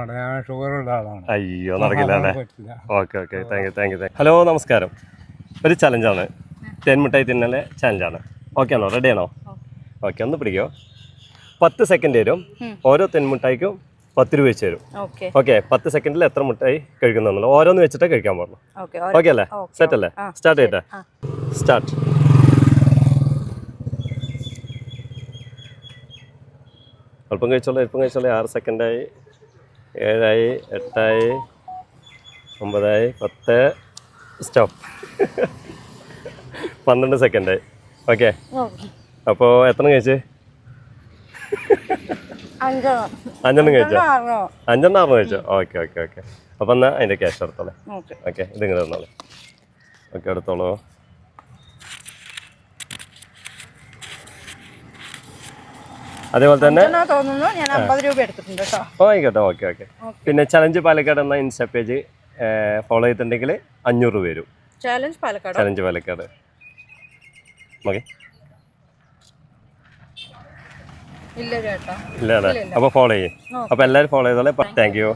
ആണ് ഞാൻ ഷുഗറുള്ള ആളാണ്. അയ്യോ നടക്കില്ല അല്ലേ? പറ്റില്ല. Okay okay. Thank you thank you thank hello നമസ്കാരം. ഒരു ചലഞ്ചാണ്. തേൻമിഠായി തിന്നലെ ചലഞ്ചാണ്. ഓക്കെ ആണോ? റെഡി ആണോ? ഓക്കെ. ഒന്ന് പിടിക്കോ. പത്ത് സെക്കൻഡ് തരും. ഓരോ തെന്മുട്ടായിക്കും പത്ത് രൂപ വെച്ച് തരും. ഓക്കെ. ഓക്കെ പത്ത് സെക്കൻഡിൽ എത്ര മുട്ടായി കഴിക്കുന്നുള്ളൂ ഓരോന്ന് വെച്ചിട്ടേ കഴിക്കാൻ പാടുള്ളൂ. ഓക്കെ ഓക്കെ അല്ലേ? സെറ്റ് അല്ലേ? സ്റ്റാർട്ട് ചെയ്യട്ടെ. സ്റ്റാർട്ട് അല്പം കഴിച്ചോളൂ അല്പം കഴിച്ചോളൂ. ആറ് സെക്കൻഡായി ഏഴായി എട്ടായി ഒമ്പതായി പത്ത്. സ്റ്റോപ്പ് പന്ത്രണ്ട് സെക്കൻഡായി ഓക്കെ അപ്പോൾ എത്ര കഴിച്ച്? അഞ്ചോ അഞ്ചെണ്ണം കഴിച്ചോ? ആറോ അഞ്ചെണ്ണം ആറെണ്ണം കഴിച്ചോ? ഓക്കെ ഓക്കെ ഓക്കെ അപ്പം എന്നാൽ അതിന്റെ ക്യാഷ് എടുത്തോളേ. ഓക്കെ ഇതിങ്ങനെ തന്നോളൂ. ഓക്കെ എടുത്തോളൂ. അതേപോലെ തന്നെ തോന്നുന്നു ഞാൻ അമ്പത് രൂപ എടുത്തിട്ടുണ്ട് കേട്ടോ. ആയിക്കോട്ടെ. Okay okay. പിന്നെ ചലഞ്ച് പാലക്കാട് എന്ന ഇൻസ്റ്റാ പേജ് ഫോളോ ചെയ്തിട്ടുണ്ടെങ്കിൽ അഞ്ഞൂറ് രൂപ വരും. Challenge Palakkad? Challenge Palakkad. Okay ഇല്ല ചേട്ടാ. ഇല്ല അല്ലേ? അപ്പോൾ ഫോളോ ചെയ്യും. അപ്പോൾ എല്ലാവരും ഫോളോ ചെയ്തോളെ. Thank you